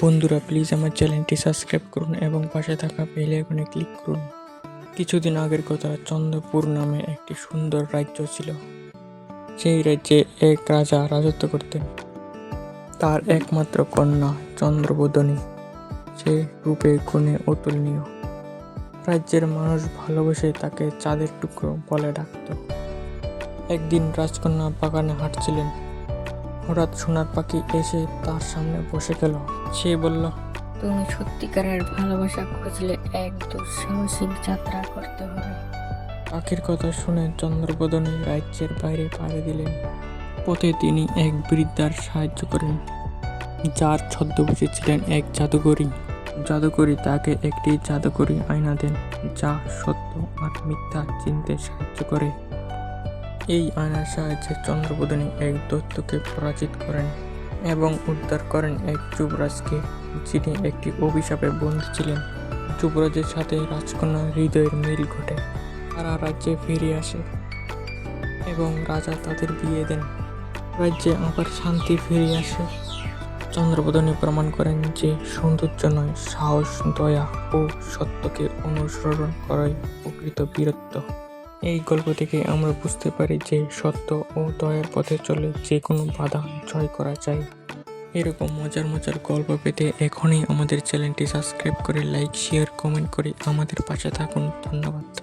বন্ধুরা প্লিজ আমার চ্যানেলটি সাবস্ক্রাইব করুন এবং পাশে থাকা বেল আইকনে ক্লিক করুন। কিছুদিন আগের কথা, চন্দ্রপুর নামে একটি সুন্দর রাজ্য ছিল। সেই রাজ্যে এক রাজা রাজত্ব করতেন। তার একমাত্র কন্যা চন্দ্রবোধনী, সে রূপে গুণে অতুলনীয়। রাজ্যের মানুষ ভালোবেসে তাকে চাঁদের টুকরো বলে ডাকত। একদিন রাজকন্যা বাগানে হাঁটছিলেন। হঠাৎ সোনার পাখি এসে তার সামনে বসে গেল। সে বলল তুমি সত্যিকারের ভালোবাসা খুঁজলে এক দুঃসাহসিক যাত্রা করতে হবে। পাখির কথা শুনে চন্দ্রবোধনে রাজ্যের বাইরে পাড়ি দিলেন। পথে তিনি এক বৃদ্ধার সাহায্য করেন যার ছদ্মবেশে ছিলেন এক জাদুকরী। জাদুকরী তাকে একটি জাদুকরী আয়না দেন যা সত্য আর মিথ্যা চিনতে সাহায্য করে। এই আয়নার সাহায্যে চন্দ্রবোধনী এক দৈত্যকে পরাজিত করেন এবং উদ্ধার করেন এক যুবরাজকে, যিনি একটি অভিশাপে বন্দী ছিলেন। যুবরাজের সাথে রাজকন্যার হৃদয়ের মিল ঘটে। তারা রাজ্যে ফিরে আসে এবং রাজা তাদের বিয়ে দেন। রাজ্যে আবার শান্তি ফিরে আসে। চন্দ্রবোধনী প্রমাণ করেন যে সৌন্দর্য নয়, সাহস, দয়া ও সত্যকে অনুসরণ করাই প্রকৃত বীরত্ব। এই গল্প থেকে আমরা বুঝতে পারি যে সত্য ও দয়ার পথে চলে যে কোনো বাধা জয় করা যায়। এরকম মজার মজার গল্প পেতে এখনই আমাদের চ্যানেলটি সাবস্ক্রাইব করে, লাইক, শেয়ার, কমেন্ট করে আমাদের পাশে থাকুন। ধন্যবাদ।